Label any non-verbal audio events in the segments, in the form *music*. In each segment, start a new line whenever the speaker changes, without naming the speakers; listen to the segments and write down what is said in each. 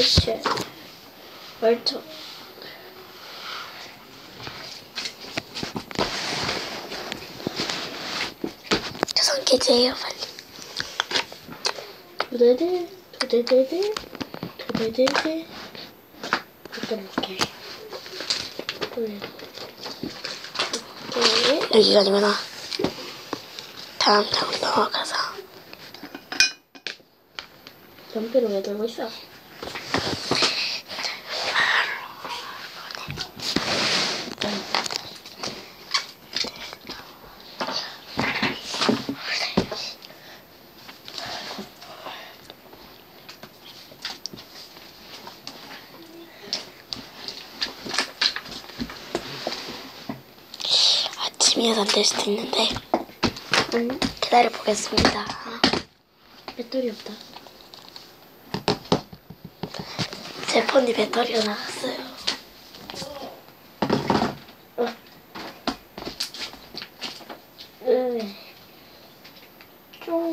대체 말투.
조선 계제예요 빨리.
두대대 두대대대 두대대대. 바꿔볼게. 두대대
여기가 아니구나. 다음 다음 넘어가서.
연필을 왜 들고 있어?
아침이어서 안 될 수도 있는데
응?
기다려 보겠습니다.
배터리 없다
제 폰이 배터리가 나갔어요.
응. 좀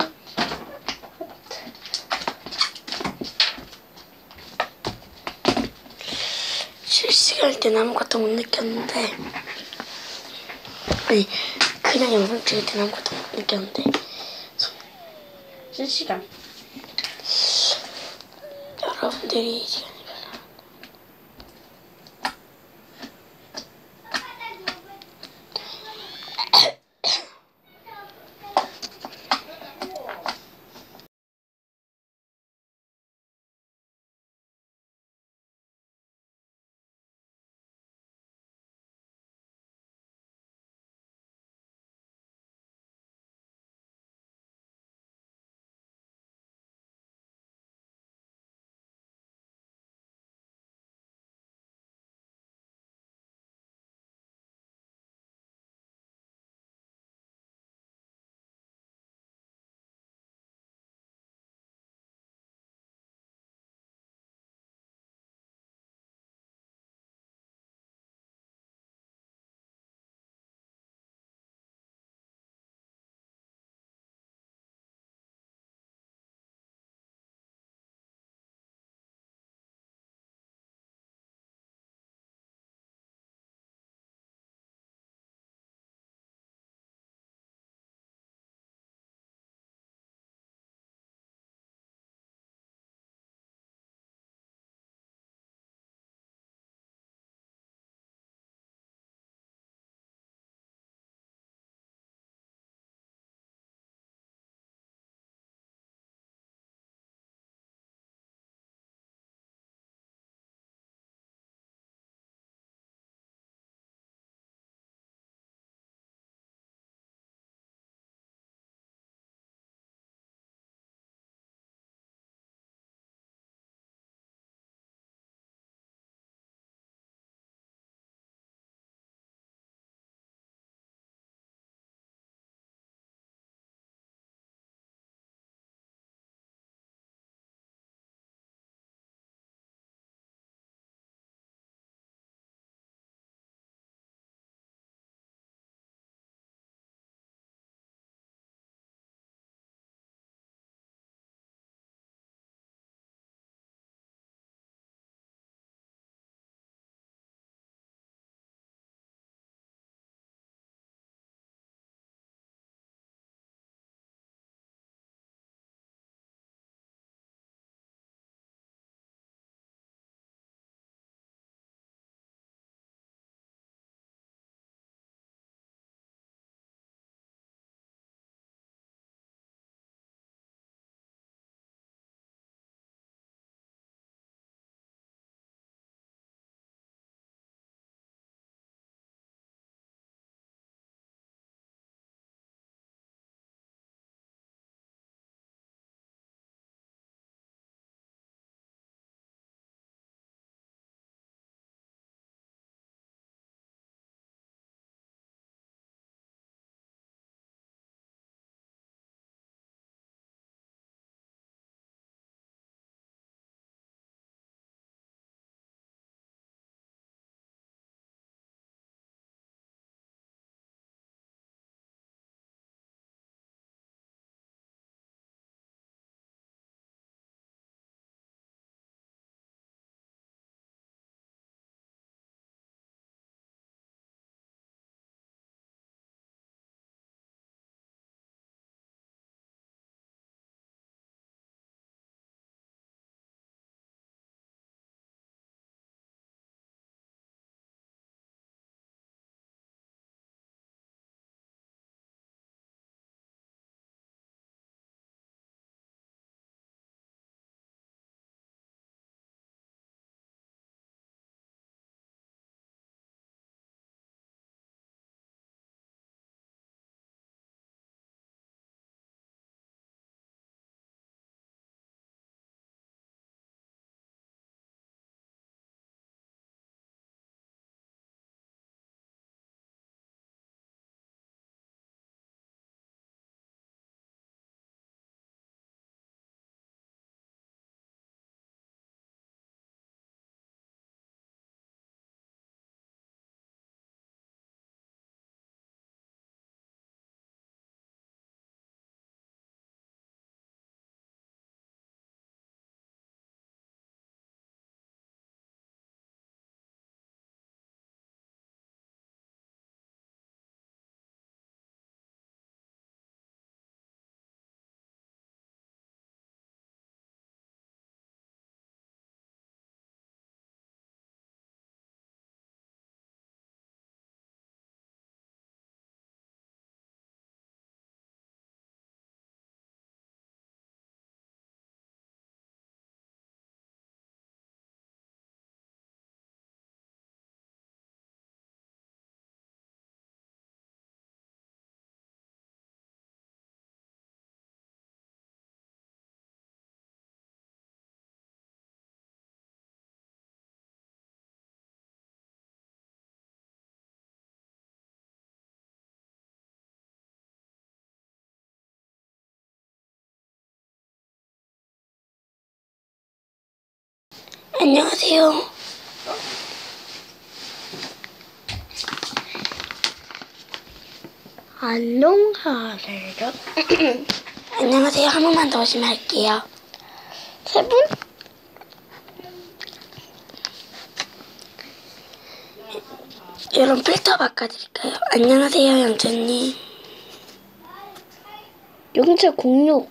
실시간 할 때는 아무것도 못 느꼈는데 아니 그냥 영상 찍을 때는 아무것도 못 느꼈는데.
실시간.
여러분들이 안녕하세요.
안녕하세요. *clears throat*
안녕하세요. 한 번만 더 오시면 할게요.
세 분?
여러분 필터 바꿔드릴까요? 안녕하세요, 영준님.
용차 공룡.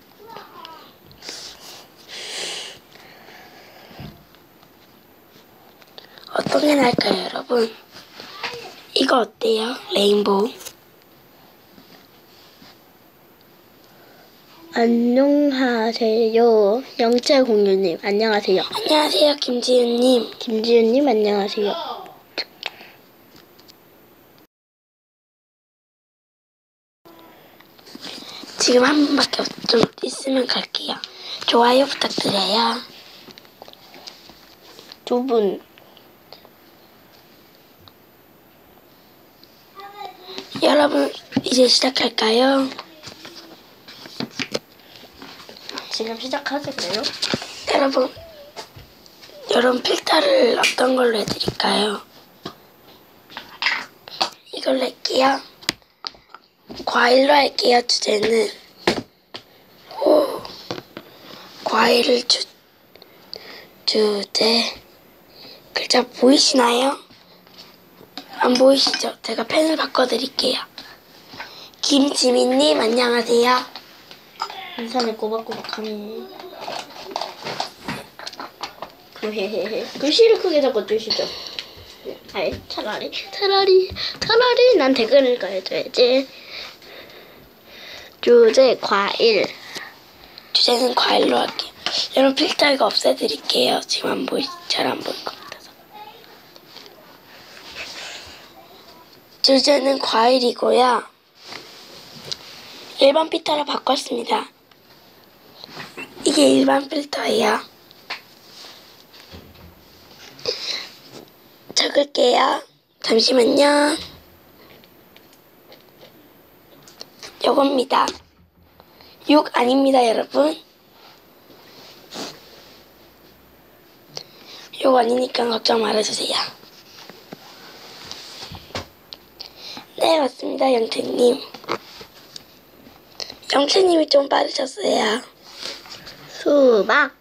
어떤 게 나을까요, 여러분? 이거 어때요? 레인보우.
안녕하세요. 영차 공룡님, 안녕하세요.
안녕하세요, 김지윤님.
김지윤님, 안녕하세요.
지금 한 분밖에 없, 좀 있으면 갈게요. 좋아요 부탁드려요.
두 분.
여러분, 이제 시작할까요?
지금 시작하실까요?
여러분, 여러분 필터를 어떤 걸로 해드릴까요? 이걸로 할게요. 과일로 할게요, 주제는. 오, 과일을 주, 주제. 글자 보이시나요? 안 보이시죠? 제가 펜을 바꿔드릴게요. 김지민님, 안녕하세요.
인사는 꼬박꼬박 하네. 그헤헤헤. 글씨를 크게 적어주시죠. 아이, 차라리, 차라리, 차라리 난 댓글을 가해줘야지. 주제, 과일.
주제는 과일로 할게요. 여러분 필터 이거 없애드릴게요. 지금 안 보이, 잘 안 보일 것 주제는 과일이고요. 일반 필터로 바꿨습니다. 이게 일반 필터예요. 적을게요. 잠시만요. 요겁니다. 6 아닙니다, 여러분. 요거 아니니까 걱정 말아주세요. 네, 맞습니다, 영채님. 영채님이 좀 빠르셨어요.
수박.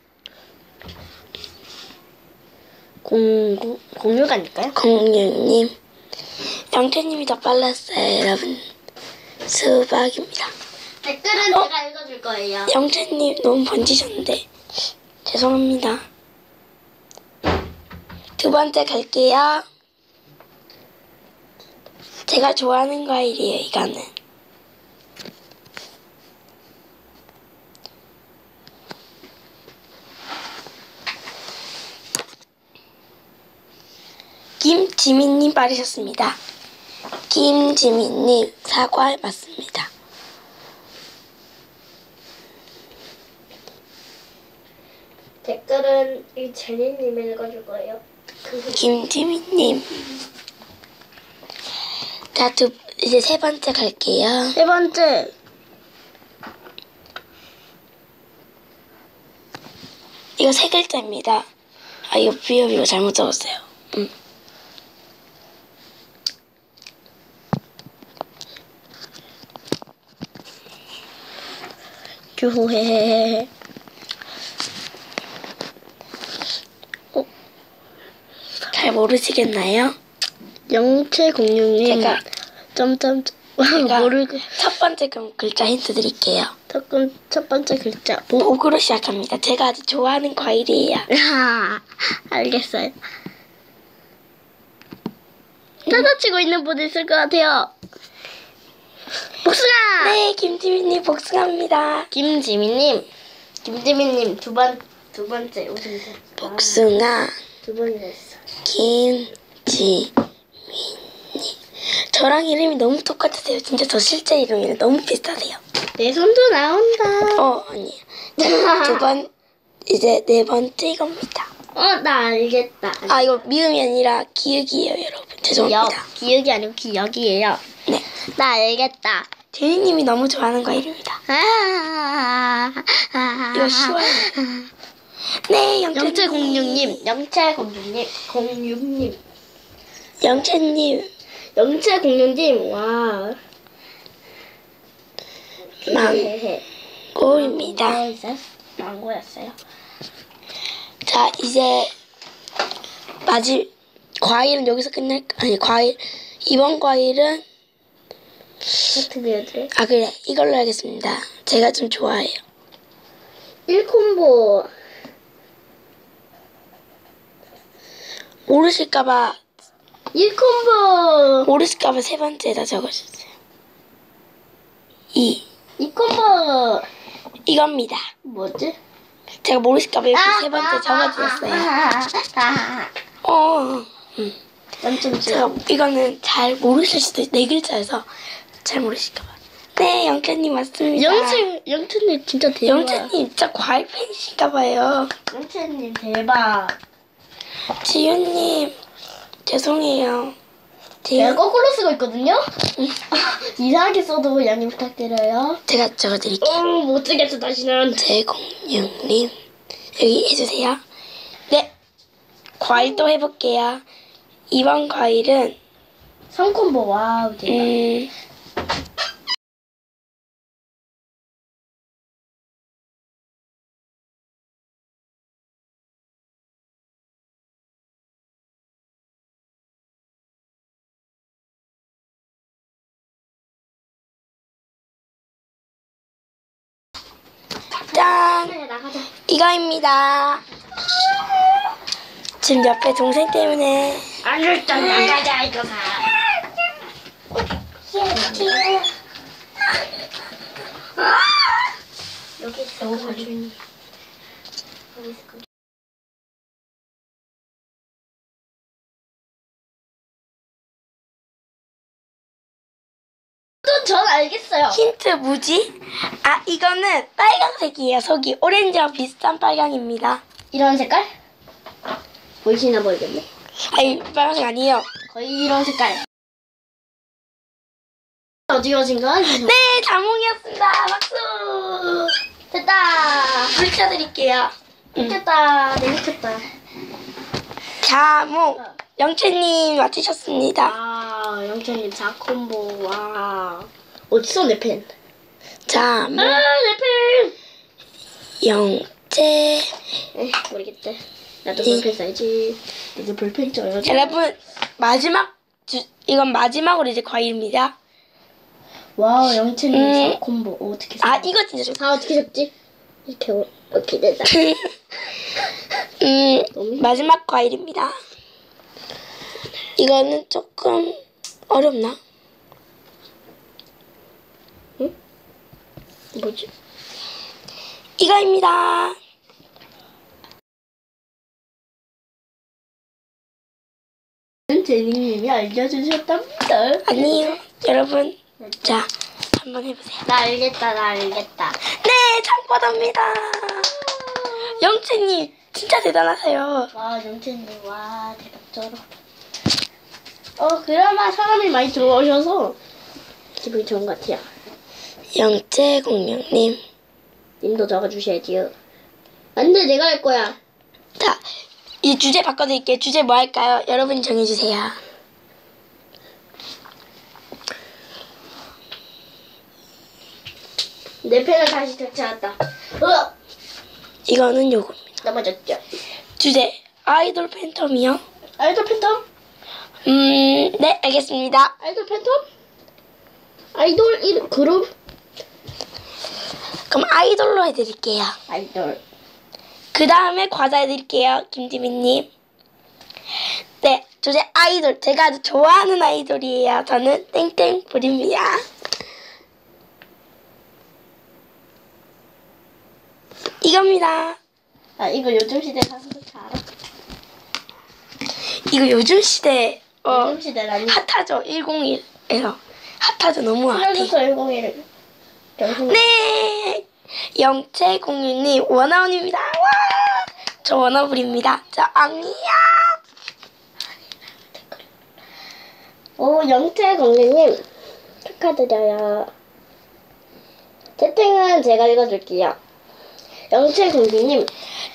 공구, 공육 아닐까요?
공유님. 영채님이 더 빨랐어요, 여러분. 수박입니다.
댓글은 제가 읽어줄 거예요.
영채님 너무 번지셨는데 죄송합니다. 두 번째 갈게요. 제가 좋아하는 과일이에요, 이거는. 김지민님 빠르셨습니다. 김지민님 사과 맞습니다.
댓글은 이 제니님 읽어줄 거예요.
김지민님. 자, 두, 이제 세 번째 갈게요.
세 번째.
이거 세 글자입니다. 아, 이거 비읍 이거 잘못 적었어요. 음.
주호헤헤헤.
잘 모르시겠나요?
영채 공룡님.
제가-
점점
제가
모르고
첫 번째 그 글자 힌트 드릴게요.
첫, 번, 첫 번째 글자 보.
복으로 시작합니다. 제가 아주 좋아하는 과일이에요. *laughs*
아, 알겠어요. 찾아치고 있는 분 있을 것 같아요. 복숭아.
네, 김지민님 복숭아입니다.
김지민님. 김지민님 두 번 두 번째 오신다.
복숭아,
두 번이나 했어.
김지민님. 저랑 이름이 너무 똑같으세요. 진짜 저 실제 이름이랑 너무 비슷하세요.
내 손도 나온다.
어, 아니에요. 두 번, 이제 네 번째 이겁니다.
어, 나 알겠다.
아, 이거 미음이 아니라 기억이에요, 여러분.
기억.
죄송합니다.
기억이 아니고 기억이에요.
네.
나 알겠다.
제니님이 너무 좋아하는 과일입니다.
아, 아, 아,
이거 쉬워요. 네, 영채,
영채 공룡님, 영채 공룡님, 공룡님,
영채님.
영채 공룡님, 와.
망고입니다.
망고였어요?
자, 이제 마지 과일은 여기서 끝낼 아니 과일 이번 과일은
어떻게 해야 돼?
아 그래 이걸로 하겠습니다. 제가 좀 좋아해요.
1콤보
모르실까봐
1콤보
모르실까봐 세 번째다 적어주세요. 이
2콤보
이겁니다.
뭐지?
제가 모르실까봐 이렇게
아,
세 번째 적어주셨어요.
아,
어,
점점
제가 이거는 잘 모르실 수도 있, 네 글자여서 잘 모르실까봐. 네, 영채님 맞습니다.
영채 영채님 진짜 대박.
영채님 진짜 과일 팬이신가봐요.
영채님 대박.
지윤님 죄송해요.
제가 거꾸로 쓰고 있거든요. *laughs* 이상하게 써도 양해 부탁드려요.
제가 적어드릴게요.
어, 못 쓰겠어 다시는.
제공룡님 여기 해주세요. 네, 과일 또 해볼게요. 이번 과일은
3콤보 와우 대박.
음 짠! 이거입니다. 지금 옆에 동생 때문에
안 일단 나가자 이거가. 여기 있어. 여기 있어. 또전 알겠어요.
힌트 뭐지? 아 이거는 빨강색이에요. 속이 오렌지와 비슷한 빨강입니다.
이런 색깔? 보이시나 모르겠네.
아니 빨강색 아니에요.
거의 이런 색깔. 어디 가신 거야?
네 자몽이었습니다. 박수.
됐다.
불 켜드릴게요.
됐다. 네, 됐다.
자몽 영채님 맞추셨습니다.
아, 영천님 4콤보. 와. 어딨어, 내 펜?
자몽
아, 내 펜!
영채
에이, 모르겠다. 나도 볼펜 써야지. 나도 볼펜 써야지.
여러분 마지막 주, 이건 마지막으로 이제 과일입니다.
와우, 영천님
음.
4콤보. 어, 어떻게 써?
아 이거 진짜 좋다.
아, 어떻게 적지? 이렇게, 어, 이렇게 된다. *laughs*
음, 마지막 과일입니다. 이거는 조금 어렵나?
뭐지?
이거입니다.
제니님이 알려주셨답니다.
아니요, 여러분. 자, 한번 해보세요.
나 알겠다, 나 알겠다.
네, 장바다입니다. 영채님, 진짜 대단하세요.
와, 영천님, 와, 대박적으로. 어, 그나마 사람이 많이 들어오셔서 기분이 좋은 것 같아요.
영채 공룡님.
님도 적어주셔야지요. 안 돼, 내가 할 거야.
자, 이 주제 바꿔드릴게요. 주제 뭐 할까요? 여러분이 정해주세요.
내 펜을 다시 되찾았다. 어!
이거는 요겁니다.
넘어졌죠.
주제, 아이돌 팬텀이요?
아이돌 팬텀?
음, 네, 알겠습니다.
아이돌 팬텀? 아이돌 이름, 그룹?
그럼 아이돌로 해드릴게요.
아이돌.
그 다음에 과자 해드릴게요, 김지민님. 네, 주제 아이돌. 제가 아주 좋아하는 아이돌이에요. 저는 땡땡불입니다. 이겁니다.
아, 이거 요즘 시대 사람들 다 알아.
이거 요즘 시대 어,
시대라니.
핫하죠, 101에서. 핫하죠, 너무 핫해.
플러스 101. 정신.
네! 영채 공유님 원아원입니다. 와! 저 원아불입니다. 저 앙이야.
오, 영태 공주님 축하드려요. 채팅은 제가 읽어줄게요. 영채 공주님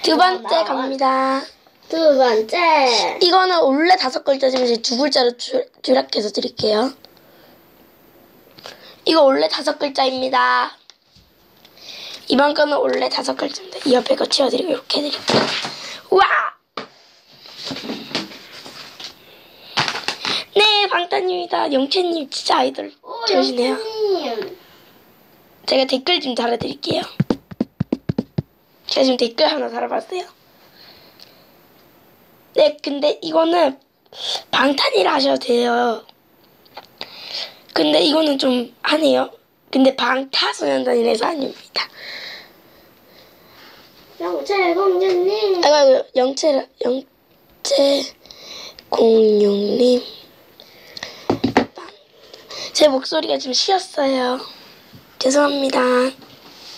두 번째. 갑니다.
두 번째.
이거는 원래 다섯 글자지만 이제 두 글자로 줄, 줄약해서 드릴게요. 이거 원래 다섯 글자입니다. 이번 거는 원래 다섯 글자인데 이 옆에 거 치워드리고 이렇게 해드릴게요. 우와! 네, 방탄입니다. 영채님 진짜 아이돌
오,
좋으시네요.
영채님.
제가 댓글 좀 달아드릴게요. 제가 지금 댓글 하나 달아봤어요. 네, 근데 이거는 방탄이라 하셔도 돼요. 근데 이거는 좀 하네요. 근데 방타소년단이라서 아닙니다.
영채 공주님.
아이고, 아이고 영채, 영채 공룡님. 제 목소리가 좀 쉬었어요. 죄송합니다.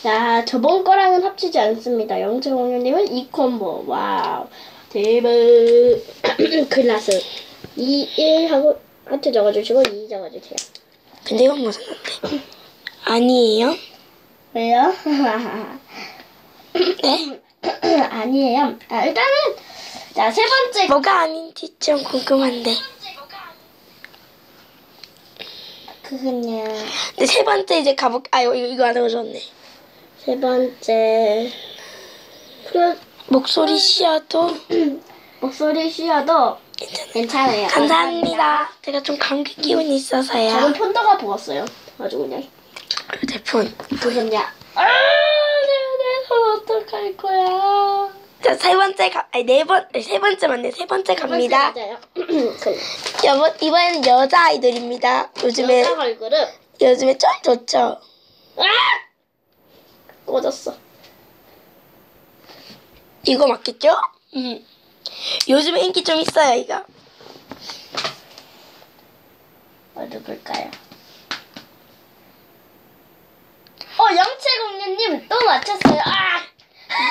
자, 저번 거랑은 합치지 않습니다. 영채 공주님은 이 콤보. 와우. 대박. 클라스. 2, 1 하고 하트 적어주시고 2 적어주세요.
근데 이건 무슨 건데? 아니에요?
왜요? *laughs*
네? *clears throat*
아니에요. 아, 일단은 자, 세 번째
뭐가 아닌지 좀 궁금한데.
그거냐.
근데 세 번째 이제 가볼, 아, 이거, 이거 안 해오셨네.
세 번째 그래
목소리 쉬어도 *clears throat*
목소리 쉬어도 괜찮아요.
감사합니다. 제가 좀 감기 기운이
저는
있어서요.
폰더가 부었어요. 아주 그냥.
제 폰.
그거냐. 아, 내가 어떡할 거야.
자, 세 번째 가, 아니, 네 번, 아니, 세 번째 맞네. 세 번째 갑니다.
맞아요. *clears throat* 그
여보, 이번엔 여자 아이돌입니다. 요즘에,
여자 걸그룹.
요즘에 쩔 좋죠.
아! 꽂았어.
이거 맞겠죠? 음. 요즘에 인기 좀 있어요, 이거.
어, 누굴까요? 어, 영채공주님 또 맞췄어요. 아!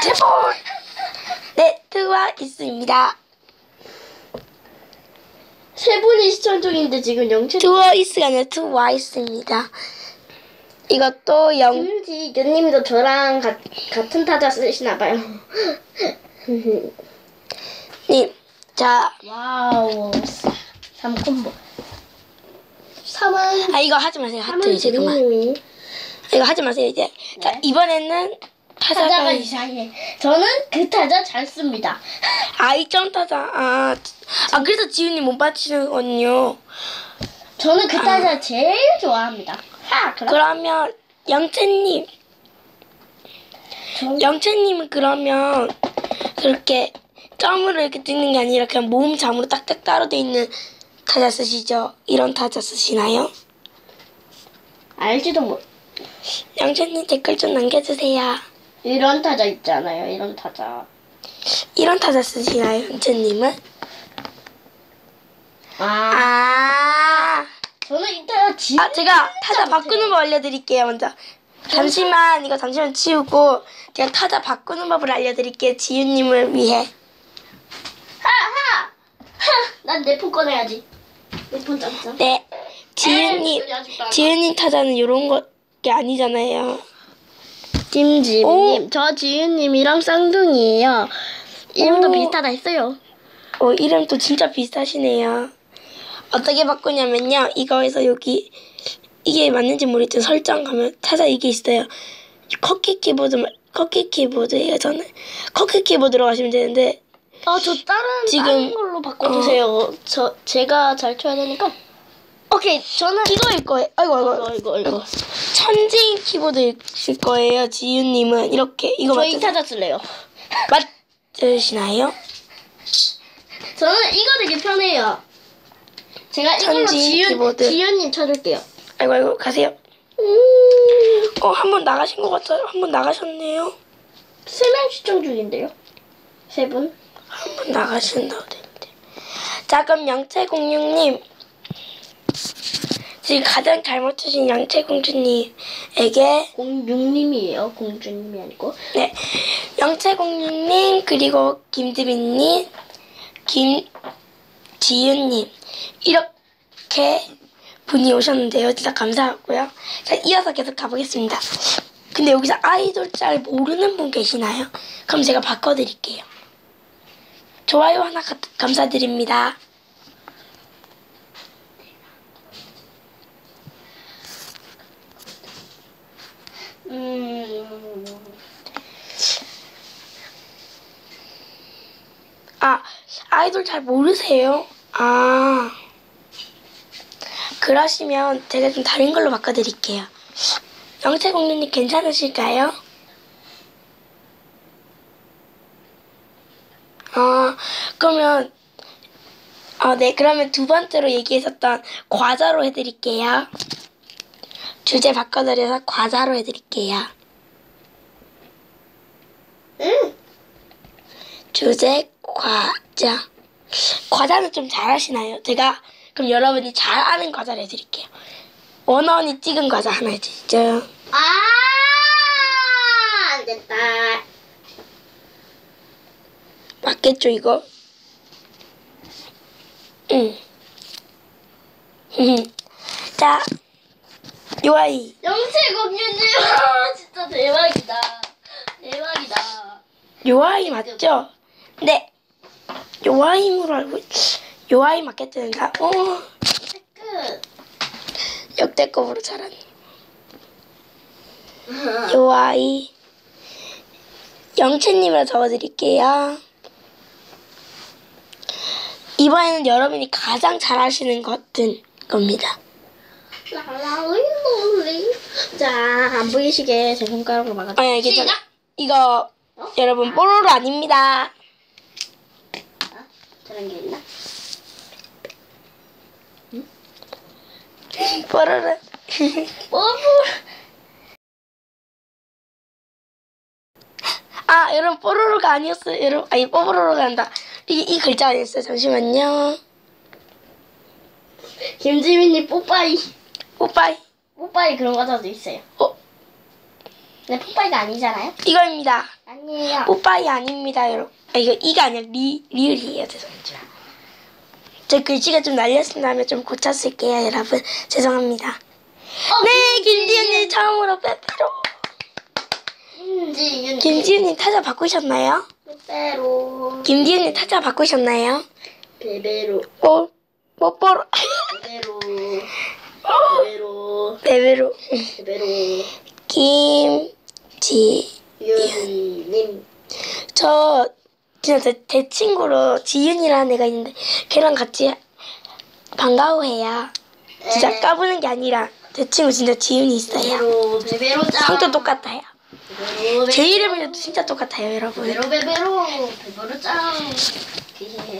제발! *laughs* 네, 트와 있습니다.
세 분이 시청 중인데 지금 영채
트와이스가 아니라 트와이스입니다. 이것도 영,
김지윤님도 저랑 가, 같은 타자 쓰시나 봐요. *laughs*
님. 자,
와우. 3콤보. 3은
아, 이거 하지 마세요. 하트
3은
이제 그만.
지민님이
이거 하지 마세요, 이제. 자,
네.
이번에는 타자가,
타자가 이상해. 저는 그 타자 잘 씁니다. *laughs*
아이점 타자. 아, 아, 그래서 지훈님 못 맞히는군요.
저는 그 타자 제일 좋아합니다. 그럼
그러면, 영채님.
저,
영채님은 그러면, 그렇게 점으로 이렇게 찍는 게 아니라 그냥 모음 잠으로 딱딱 따로 돼 있는 타자 쓰시죠? 이런 타자 쓰시나요?
알지도 못.
영채님 댓글 좀 남겨주세요.
이런 타자 있잖아요. 이런 타자.
이런 타자 쓰시나요, 영채님은?
아.
아,
저는 이 타자 진짜
아 제가 타자 바꾸는 법 알려드릴게요, 먼저. 잠시만, 이거 잠시만 치우고, 제가 타자 바꾸는 법을 알려드릴게요, 지윤님을 위해.
하하! 하! 난내 폰 꺼내야지. 내 폰 짱짱.
네, 지윤님, 지윤님 타자는 이런 게 아니잖아요.
김지민님, 저 지윤님이랑 쌍둥이에요. 이름도
오.
비슷하다 했어요.
어, 이름도 진짜 비슷하시네요. 어떻게 바꾸냐면요. 이거에서 여기 이게 맞는지 모르겠지만 설정 가면 타자 이게 있어요. 커키 키보드 말- 커키 키보드예요. 저는 커키 키보드로 가시면 되는데
아, 저 다른
지금-
다른 걸로 바꿔주세요. 저 제가 잘 쳐야 되니까. 오케이, 저는
이거일 거예요. 아이고 아이고.
이거 이거.
천지인 키보드일 거예요. 지윤님은 이렇게 이거
저이
맞
타자 쓸래요.
맞으시나요?
저는 이거 되게 편해요. 제가 이걸로
천지
지윤
키보드.
지윤님 쳐줄게요.
아이고 아이고 가세요.
음,
어 한 번 나가신 것 같아요. 한 번 나가셨네요.
세명 시청 중인데요. 세 분.
한 번 나가신다고 됐는데. 자 그럼 영채공주님 지금 가장 잘 맞추신 영채공주님에게
공육님이에요. 공주님이 아니고.
네 영채공주님 그리고 김지빈님 김 지윤님 이렇게 분이 오셨는데요. 진짜 감사하고요. 자 이어서 계속 가보겠습니다. 근데 여기서 아이돌 잘 모르는 분 계시나요? 그럼 제가 바꿔드릴게요. 좋아요 하나 가- 감사드립니다.
음.
아, 아이돌 잘 모르세요? 아. 그러시면 제가 좀 다른 걸로 바꿔드릴게요. 영채공주님 괜찮으실까요? 아, 그러면, 아, 네, 그러면 두 번째로 얘기했었던 과자로 해드릴게요. 주제 바꿔드려서 과자로 해드릴게요.
응.
주제 과자. 과자는 좀 잘하시나요? 제가 그럼 여러분이 잘 아는 과자를 해드릴게요. 원원이 찍은 과자 하나 해드리죠.
아, 안 됐다.
맞겠죠 이거? 응. 자, 요아이.
영채공주님, *laughs* 진짜 대박이다. 대박이다.
요아이 맞죠? 네. 요아이로 알고 맞겠습니다. 오,
끝.
역대급으로 잘하네. 요아이. 영채님으로 적어드릴게요. 이번에는 여러분이 가장 잘하시는 것은 겁니다.
자, 안 보이시게 제 손가락으로 막아.
아, 이게 저,
시작.
이거
어?
여러분 뽀로로 아닙니다.
아, 저런 게 있나?
뽀로로.
뽀뽀.
아, 여러분 뽀로로가 아니었어요. 여러분, 아니 뽀로로가 한다. 이, 이 글자 아니었어요. 잠시만요.
김지민님 뽀빠이.
뽀빠이.
뽀빠이 그런 과자도 있어요.
어,
근데 뽀빠이가 아니잖아요?
이거입니다.
아니에요.
뽀빠이 아닙니다, 여러분. 아, 이거 이가 아니라 리, 리을이에요. 죄송합니다. 제 글씨가 좀 날렸다면 좀 고쳤을게요, 여러분. 죄송합니다.
어,
네, 김지윤님 처음으로 빼빼로.
김지윤.
김지윤님 타자 바꾸셨나요?
빼빼로.
김지윤님 타자 바꾸셨나요?
베베로.
뽀, 뽀뽀로.
베베로. 베베로.
빼빼로.
베베로.
김 지.
유리님.
저 진짜 제, 제 친구로 지윤이라는 애가 있는데 걔랑 같이 방과후 해요. 진짜 까부는 게 아니라 제 친구 진짜 지윤이 있어요.
베베로. 베베로 짱.
성도 똑같아요.
베베로.
제 이름도 진짜 똑같아요, 여러분.
베베로 베베로. 베베로 짱.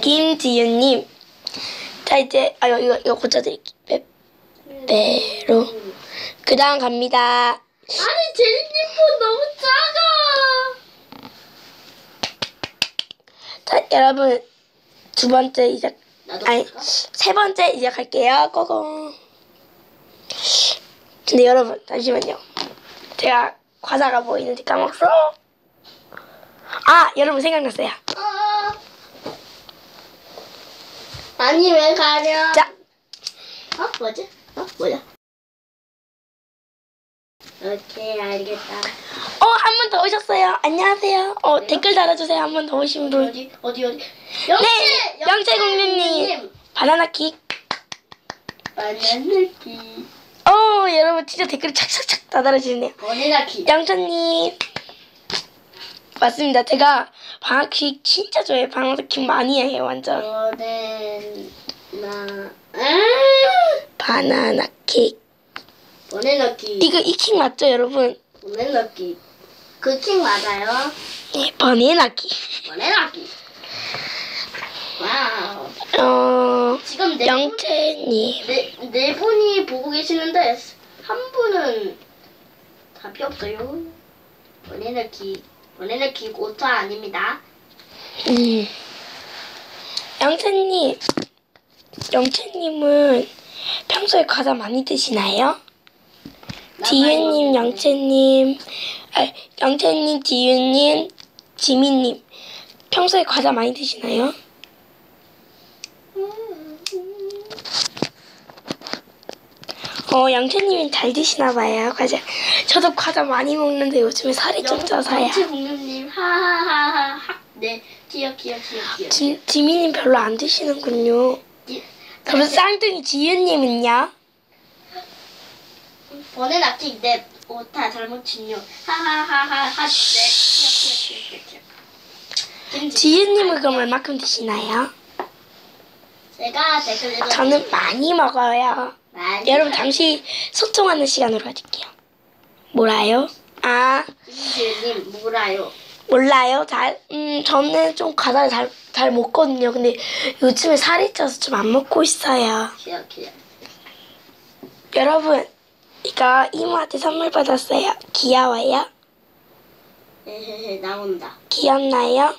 김지윤님. 자 이제 아 이거 이거, 고쳐드릴게요. 빼빼로. 그 다음 갑니다.
아니 제리님 폰 너무 작아.
자 여러분 두 번째 이제 아니
볼까?
세 번째 이제 갈게요. 고고. 근데 여러분 잠시만요. 제가 과자가 뭐 있는지 까먹었어. 아 여러분 생각났어요.
아. 아니 왜 가려?
자
어 뭐지? 어 뭐야? 오케이 알겠다.
어, 한 분 더 오셨어요. 안녕하세요. 어, 댓글 달아주세요. 한 분 더 오신 분.
어디 어디 어디? 영채
네, 영채 공주님. 바나나 킥.
바나나키
어, 여러분 진짜 댓글이 착착착 다 달아주시네요.
바나나키
양천님. 맞습니다. 제가 바나나 킥 진짜 좋아해요. 바나나 킥 많이 해요, 완전.
바나나 아
바나나 킥.
바나나키
이거 이 킥 맞죠, 여러분?
바나나키 그킹 맞아요?
네, 바나나 킥.
바나나키 와우
어,
지금 네, 분,
영채님.
네, 네 분이 보고 계시는데 한 분은 답이 없어요. 바나나키 바나나키 오타 아닙니다.
음. 영채님. 영채님은 평소에 과자 많이 드시나요? 지윤님, 영채님, 아, 영채님, 지윤님, 지민님. 평소에 과자 많이 드시나요? 어, 양채님이 잘 드시나 봐요, 과자. 저도 과자 많이 먹는데 요즘에 살이 좀 쪄서요.
공룡님 하하하하 네 귀여 귀여 귀여
지, 지민님 별로 안 드시는군요.
지-
그럼 쌍둥이 지윤님은요?
보내놨기 내 오타 잘못 친요 하하하하하 네.
지윤님은 그럼 얼마큼 드시나요?
제가 댓글 읽어
저는 많이 먹어요.
많이
여러분 잠시 소통하는 시간으로 가질게요. 뭐라요? 아
김지님 뭐라요
몰라요. 잘 음 저는 좀 과자를 잘 잘 먹거든요. 근데 요즘에 살이 쪄서 좀 안 먹고 있어요.
귀여 귀여
여러분 이거 이모한테 선물 받았어요. 귀여워요?
헤헤헤 나온다
귀엽나요?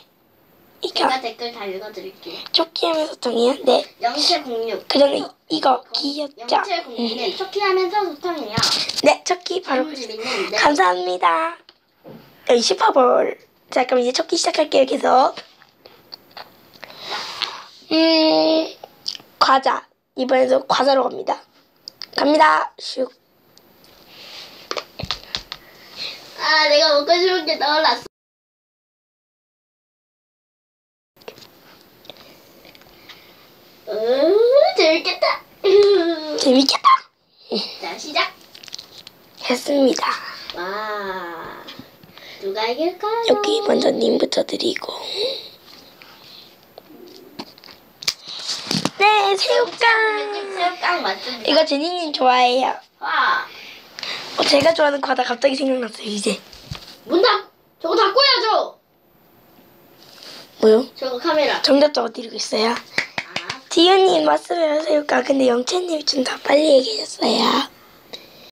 이거
제가 댓글 다 읽어드릴게요
초키하면 소통이요? 네.
영채 공룡
그러면 이- 이거 귀엽죠?
영채 공룡은 초키하면서 소통해요
네, 초키 바로
네
감사합니다. 여기 슈퍼볼. 자, 그럼 이제 쳤기 시작할게요, 계속. 음, 과자. 이번에도 과자로 갑니다. 갑니다. 슉.
아, 내가 먹고 싶은 게 떠올랐어. 음, 재밌겠다.
재밌겠다.
자, 시작.
했습니다.
와, 누가 이길까요?
여기 먼저 님부터 드리고. 네, 새우깡.
새우깡 맞습니다.
이거 제니님 좋아해요.
와,
어, 제가 좋아하는 과자 갑자기 생각났어요, 이제.
문 닫, 저거 닫고 해야죠.
뭐요?
저거 카메라.
정답 적어 드리고 있어요.
아,
지윤님 맞으면 새우깡. 근데 영채님이 좀더 빨리 얘기해줬어요.